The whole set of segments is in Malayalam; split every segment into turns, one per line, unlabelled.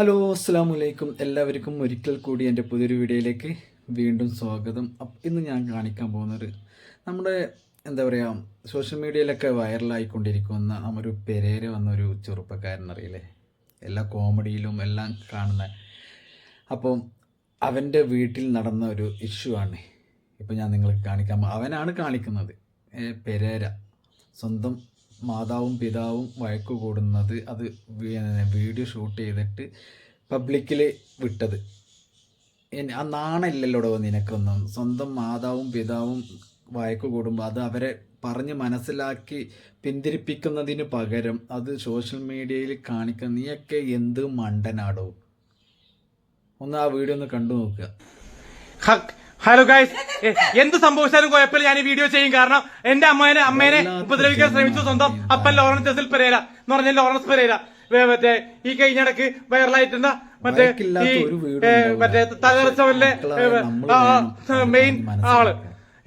ഹലോ അസ്സാം വലൈക്കും എല്ലാവർക്കും ഒരിക്കൽ കൂടി എന്റെ പുതിയൊരു വീഡിയോയിലേക്ക് വീണ്ടും സ്വാഗതം. ഇന്ന് ഞാൻ കാണിക്കാൻ പോകുന്നത് നമ്മുടെ എന്താ പറയുക സോഷ്യൽ മീഡിയയിലൊക്കെ വൈറലായിക്കൊണ്ടിരിക്കുന്ന ഒരു പെരേര വന്നൊരു ചെറുപ്പക്കാരൻ അറിയില്ലേ? എല്ലാ കോമഡിയിലും എല്ലാം കാണുന്ന. അപ്പം അവന്റെ വീട്ടിൽ നടന്ന ഒരു ഇഷ്യൂ ആണ്. ഇപ്പം ഞാൻ നിങ്ങൾക്ക് കാണിക്കാൻ അവനാണ് കാണിക്കുന്നത് പെരേര. സ്വന്തം മാതാവും പിതാവും വഴക്കു കൂടുന്നത് അത് വീഡിയോ ഷൂട്ട് ചെയ്തിട്ട് പബ്ലിക്കിൽ വിട്ടത്. ആ നാണമില്ലല്ലോടോ നിനക്കൊന്നും? സ്വന്തം മാതാവും പിതാവും വഴക്കു കൂടുമ്പോൾ അത് അവരെ പറഞ്ഞ് മനസ്സിലാക്കി പിന്തിരിപ്പിക്കുന്നതിന് പകരം അത് സോഷ്യൽ മീഡിയയിൽ കാണിക്കുന്ന നീയൊക്കെ എന്ത് മണ്ടനാടോ? ഒന്ന് ആ വീഡിയോ ഒന്ന് കണ്ടു നോക്കുക.
ഹലോ ഗൈസ് എ- എന്ത് സംഭവിച്ചാലും കുഴപ്പമില്ല. ഞാൻ ഈ വീഡിയോ ചെയ്യും. കാരണം എന്റെ അമ്മേനെ അമ്മേനെ ഉപദ്രവിക്കാൻ ശ്രമിച്ചു. സ്വന്തം അപ്പൻ ലോറൻസ് ജസിൽ പെരേര എന്ന് പറഞ്ഞ ലോറൻസ് പെരേര. മറ്റേ ഈ കഴിഞ്ഞിടക്ക് വൈറലായിട്ടുണ്ട. മറ്റേ ഈ മറ്റേ
വേണം.
മെയിൻ ആൾ.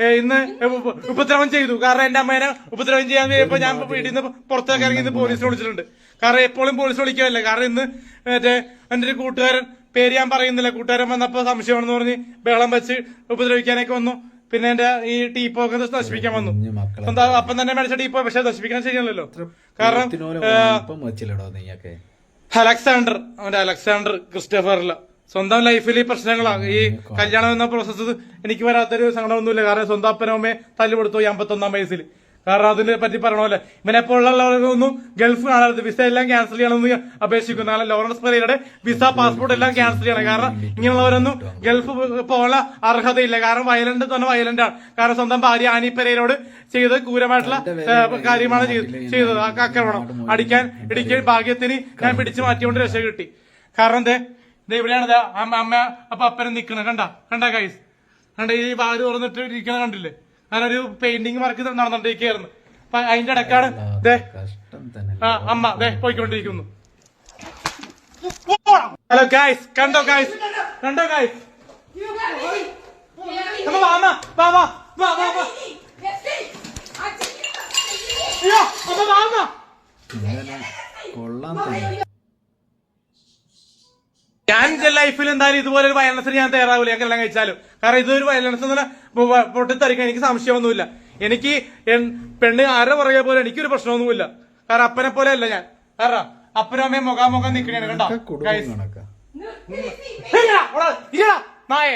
ഇന്ന് ഉപ- ഉപദ്രവം ചെയ്തു. കാരണം എന്റെ അമ്മേനെ ഉപദ്രവം ചെയ്യാൻ കഴിയുമ്പോ ഞാൻ വീട്ടിൽ നിന്ന് പുറത്തേക്ക് ഇറങ്ങി പോലീസിനെ വിളിച്ചിട്ടുണ്ട്. കാരണം എപ്പോഴും പോലീസ് വിളിക്കാറില്ല. കാരണം ഇന്ന് മറ്റേ എന്റെ ഒരു കൂട്ടുകാരൻ പേര് ഞാൻ പറയുന്നില്ല. കൂട്ടുകാരൻ വന്നപ്പോ സംശയമാണെന്ന് പറഞ്ഞ് ബഹളം വെച്ച് ഉപദ്രവിക്കാനൊക്കെ വന്നു. പിന്നെ എന്റെ ഈ ടീപ്പോ ഒക്കെ നശിപ്പിക്കാൻ വന്നു. അപ്പം തന്നെ മേടിച്ച ടീപ്പോ പക്ഷെ നശിപ്പിക്കാൻ ശരിയല്ലല്ലോ കാരണം അലക്സാണ്ടർ അവന്റെ അലക്സാണ്ടർ ക്രിസ്റ്റഫറില സ്വന്തം ലൈഫിൽ ഈ പ്രശ്നങ്ങളാണ് ഈ കല്യാണം എന്ന പ്രോസസ്സ് എനിക്ക് വരാത്തൊരു സങ്കടമൊന്നുമില്ല. കാരണം സ്വന്തം അപ്പനമ്മയെ തല്ലുപെടുത്തു ഈ അമ്പത്തൊന്നാം വയസ്സിൽ കാരണം അതിനെ പറ്റി പറയണമല്ലോ. ഇവനെപ്പോഴുള്ളവർക്കൊന്നും ഗൾഫ് കാണരുത് വിസ എല്ലാം ക്യാൻസൽ ചെയ്യണമെന്ന് അപേക്ഷിക്കുന്നു കാരണം ലോറൻസ് പെരയുടെ വിസ പാസ്പോർട്ട് എല്ലാം ക്യാൻസൽ ചെയ്യണം. കാരണം ഇങ്ങനെയുള്ളവരൊന്നും ഗൾഫ് പോകാനുള്ള അർഹതയില്ല. കാരണം വയലന്റ് തന്നെ വയലന്റ് ആണ്. കാരണം സ്വന്തം ഭാര്യ ആനി പെരേരോട് ചെയ്ത് ക്രൂരമായിട്ടുള്ള കാര്യമാണ് ചെയ്ത് ചെയ്തത്. ആക്രമണം. അടിക്കാൻ ഇടിക്കാൻ ഭാഗ്യത്തിന് ഞാൻ പിടിച്ചു മാറ്റിക്കൊണ്ട് രക്ഷ കിട്ടി. കാരണം എന്തേ? ദേ ഇവിടെയാണ് അമ്മ അപ്പൊ അപ്പനെ നിക്കണ. കണ്ട? കണ്ട കൈസ് കണ്ട ഈ ഭാര്യ തുറന്നിട്ട് ഇരിക്കണ കണ്ടില്ലേ? കാരണം ഒരു പെയിന്റിങ് വർക്ക് നടന്നുകൊണ്ടിരിക്കുകയായിരുന്നു അപ്പൊ അതിന്റെ ഇടക്കാണ് ദേ
കഷ്ടം തന്നെ.
ആ അമ്മ ദേ പോയിക്കൊണ്ടിരിക്കുന്നു. ഹലോ ഗായ്സ് കണ്ടോ ഗായ്സ് കണ്ടോ ഗായ്സ് അമ്മ വാ അമ്മ വാ വാ വാ വാ വാ. അയ്യോ അമ്മ വാ അമ്മ. എന്റെ ലൈഫിൽ എന്തായാലും ഇതുപോലെ ഒരു വയലൻസിന് ഞാൻ തയ്യാറാവില്ല. ഞാൻ കല്യാണം കഴിച്ചാലും. കാരണം ഇതൊരു വയലൻസ് എന്ന് പറഞ്ഞാൽ പൊട്ടിത്തെറിക്കാൻ എനിക്ക് സംശയമൊന്നുമില്ല. എനിക്ക് പെണ്ണ് ആരെ പുറകെ പോലെ എനിക്കൊരു പ്രശ്നമൊന്നുമില്ല. കാരണം അപ്പനെ പോലെ അല്ല ഞാൻ. കാരണം അപ്പനും അമ്മയും മുഖാമുഖം നിൽക്കണേ കണ്ടോ
ഒക്കെ കുടുംബം
Guys.
കണക്കാ
ഇല്ലടാ, ഓടാ, ഇല്ലടാ, നായേ.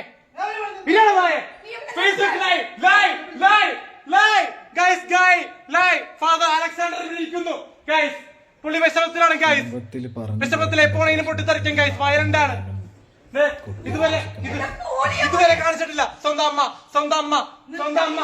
live. Father Alexander ഇരിക്കുന്നു. പുള്ളി വിഷമത്തിലാണ് ഗൈസ്
കുടുംബത്തിൽ പറഞ്ഞു
വിഷമത്തിൽ എപ്പോഴെങ്കിലും പൊട്ടിത്തെറിക്കും ഗൈസ് വയലന്റ് ആണ്. ഇതുവരെ ഇതുവരെ കാണിച്ചിട്ടില്ല സ്വന്തം അമ്മ സ്വന്തം അമ്മ സ്വന്തം അമ്മ.